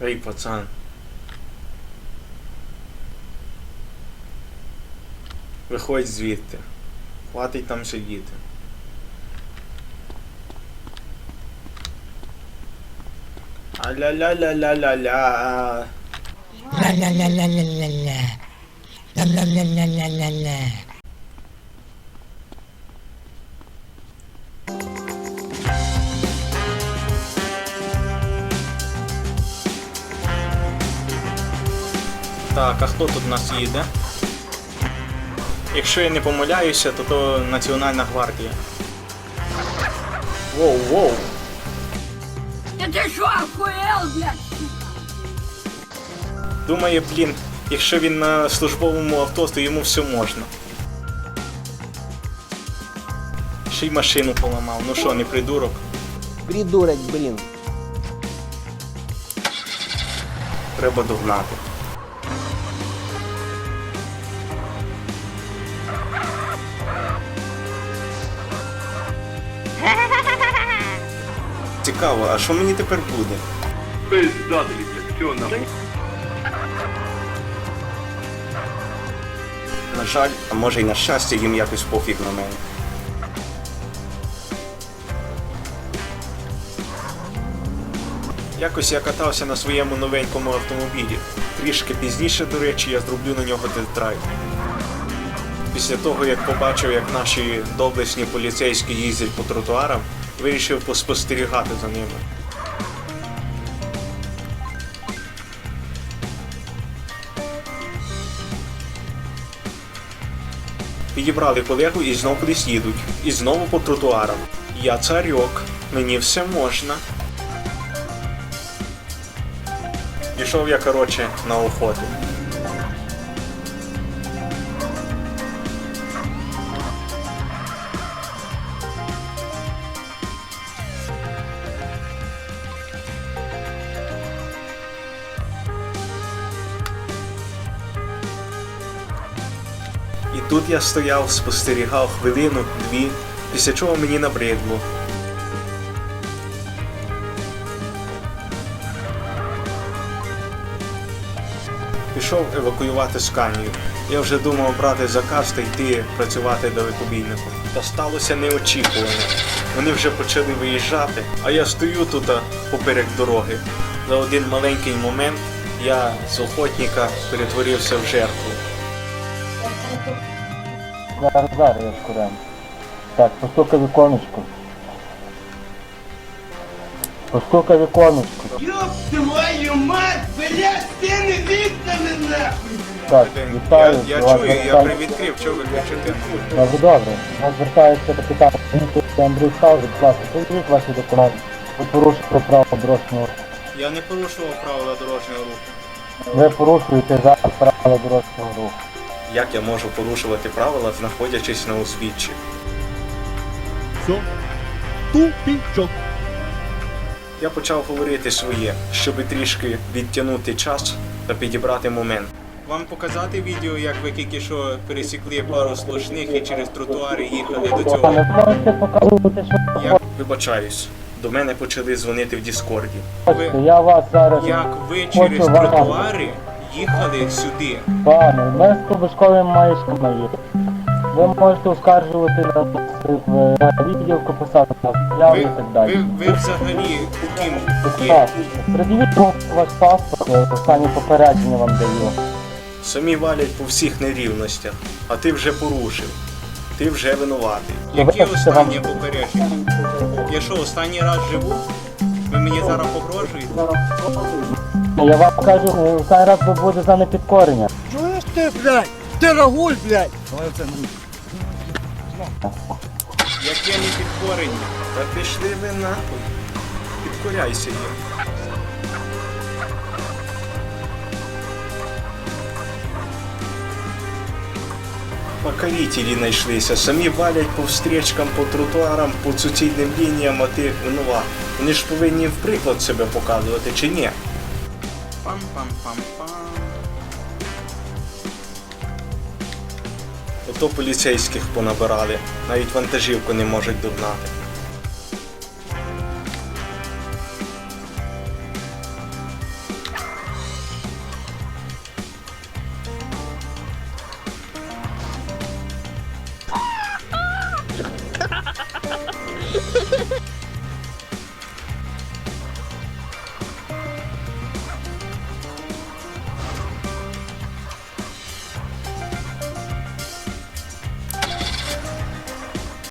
Ей, пацан. Виходь звідти. Хватить там сидіти. Аля-ля-ля-ля-ля-ля. Ла-ла-ла-ла-ла-ла-ла. Ла-ла-ла-ла-ла-ла-ла. Так, а хто тут у нас їде? Якщо я не помиляюся, то то Національна гвардія. Воу, воу. Да ты что, охуел, блядь? Думає, блін, якщо він на службовому авто, то йому все можна. Ще й машину поламав. Ну що, не придурок? Придурок, блін. Треба догнати. Цікаво, а що мені тепер буде? Пиздатели, блядь. На жаль, а може й на щастя, їм якось пофіг на мене. Якось я катався на своєму новенькому автомобілі. Трішки пізніше, до речі, я зроблю на нього тест-драйв. Після того, як побачив, як наші доблесні поліцейські їздять по тротуарам, вирішив поспостерігати за ними. Підібрали колегу і знову кудись їдуть. І знову по тротуарам. Я царьок, мені все можна. Пішов я, коротше, на охоту. І тут я стояв, спостерігав хвилину, дві, після чого мені набридло. Пішов евакуювати сканію. Я вже думав брати заказ та йти працювати далекобійником. Та сталося неочікувано. Вони вже почали виїжджати, а я стою тут поперек дороги. За один маленький момент я з охотника перетворився в жертву. Зараз, зараз я скурем. Так, постукай віконечко. Постукай віконечко. Ёб твою мать, блядь, стены вікнами нахуй! Так, вітаю. Я, я вас чую, я звертається- привідкрив, чого ви кричите? Добре, добре. Вас звертається капітан Дмитрий Андрій Савжик. Будь ласка, покажіть ваші документи. Ви порушуєте право дорожнього руху. Я не порушував правила дорожнього руху. Ви порушуєте зараз правила дорожнього руху. Як я можу порушувати правила, знаходячись на узбіччі? Все. Тупичок. Я почав говорити своє, щоб трішки відтягнути час та підібрати момент. Вам показати відео, як ви тільки що пересікли пару сплошних і через тротуари їхали до цього. Ви Я вибачаюсь. До мене почали дзвонити в Діскорді. хочете. Я вас зараз... Як ви через тротуари їхали сюди? Пане, ми з Кубишковим маєчками є. Ви можете оскаржувати на нас відділку писати на заяву і так далі. ви, ви взагалі ким є? Так, ваш паспорт, я останнє попередження вам даю. Самі валять по всіх нерівностях, а ти вже порушив. Ти вже винуватий. Я Яке вибачте, вам- останнє попередження? Я що, останній раз живу? Ви мені зараз погрожуєте? Я вам кажу, останній раз ви буде за непідкорення. Чуєш ти, блядь? Ти рагуль, блядь! Яке не підкорення? Та пішли ви нахуй. Підкоряйся їм. Покорителі знайшлися, самі валять по встрічкам, по тротуарам, по суцільним лініям, а ти винуват. Вони ж повинні в приклад себе показувати, чи ні? Пам-пам-пам-пам. Ото поліцейських понабирали, навіть вантажівку не можуть догнати.